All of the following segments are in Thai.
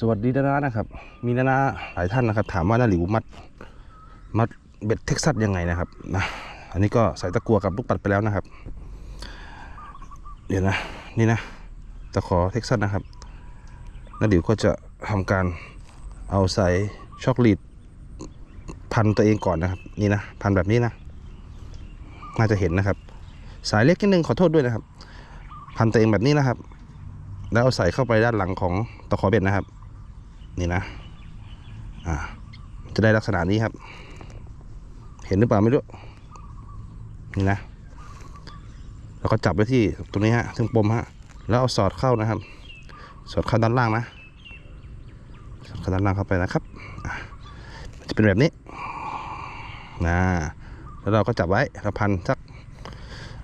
สวัสดีนานานะครับ มีนานาหลายท่านนะครับ ถามว่านาหลิวมัดมัดเบ็ดเท็กซัสยังไงนะครับนะอันนี้ก็ใส่ตะกัวกับลูกปัดไปแล้วนะครับ เดี๋ยวนะนี่นะตะขอเท็กซัสนะครับนาหลิวก็จะทำการเอาใส่ช็อกโกแลตพันตัวเองก่อนนะครับ นี่นะพันแบบนี้นะน่าจะเห็นนะครับ สายเล็กนิดนึงขอโทษด้วยนะครับ พันตัวเองแบบนี้นะครับ แล้วเอาใส่เข้าไปด้านหลังของตะขอเบ็ดนะครับ นี่นะ อ่า จะได้ลักษณะนี้ครับ เห็นหรือเปล่าไม่รู้ นี่นะ แล้วก็จับไว้ที่ตรงนี้ฮะ ซึ่งปมฮะ แล้วเอาสอดเข้านะครับ สอดเข้าด้านล่างนะสอดเข้าด้านล่างเข้าไปนะครับ จะเป็นแบบนี้ นะ แล้วเราก็จับไว้แล้วพันสัก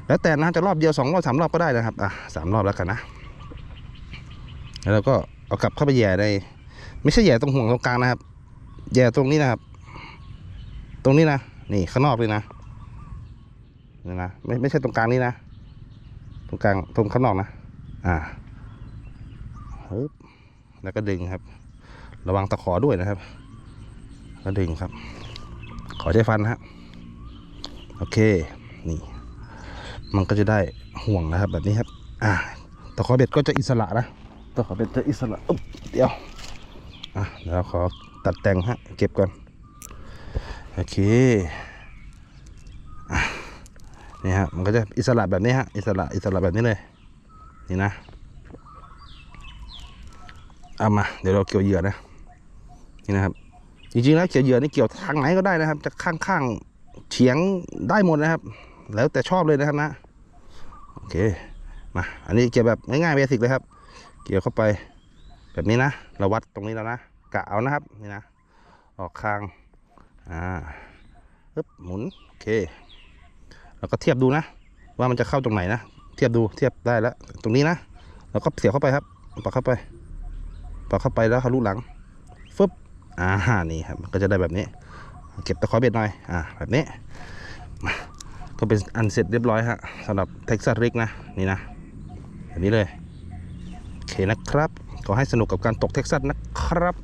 แล้วแต่นะจะรอบเดียวสองรอบสามรอบก็ได้นะครับ อะสามรอบแล้วกันนะ แล้วเราก็เอากลับเข้าไปแย่ใน ไม่ใช่แย่ตรงห่วงตรงกลางนะครับ แย่ตรงนี้นะครับ ตรงนี้นะ นี่ข้างนอกเลยนะนี่นะ ไม่ไม่ใช่ตรงกลางนี้นะ ตรงกลางตรงข้างนอกนะ อ่าฮึบแล้วก็ดึงครับ ระวังตะขอด้วยนะครับแล้วดึงครับ ขอใช้ฟันนะครับโอเค นี่ มันก็จะได้ห่วงนะครับ แบบนี้ครับ อ่า ตะขอเบ็ดก็จะอิสระนะ ตะขอเบ็ดจะอิสระอุ๊บเดี๋ยว อะเดี๋ยวเราขอตัดแต่งฮะ เก็บก่อน โอเคอนี่ฮะมันก็จะอิสระแบบนี้ฮะอิสระอิสระแบบนี้เลย นี่นะเอามา เดี๋ยวเราเกี่ยวเหยื่อนะนี่นะครับ จริงๆแล้วเกี่ยวเหยื่อนี่เกี่ยวทางไหนก็ได้นะครับ จะข้างๆเฉียงได้หมดนะครับ แล้วแต่ชอบเลยนะครับนะโอเคมาอันนี้เกี่ยวแบบง่ายๆเบสิกเลยครับ เกี่ยวเข้าไป แบบนี้นะเราวัดตรงนี้แล้วนะกะเอานะครับนี่นะออกคางอ่าปึ๊บหมุนโอเคแล้วก็เทียบดูนะ ว่ามันจะเข้าตรงไหนนะเทียบดูเทียบได้แล้ว ตรงนี้นะแล้วก็เสียบเข้าไปครับปักเข้าไปปักเข้าไปแล้วทะลุหลังฟึบอ่านี่ครับก็จะได้แบบนี้ เก็บตะขอเบ็ดหน่อยอ่าแบบนี้ก็เป็นอันเสร็จเรียบร้อยฮะสำหรับเท็กซัสริกนะนี่นะแบบนี้เลยโอเคนะครับ ขอให้สนุกกับการตกเท็กซัสนะครับ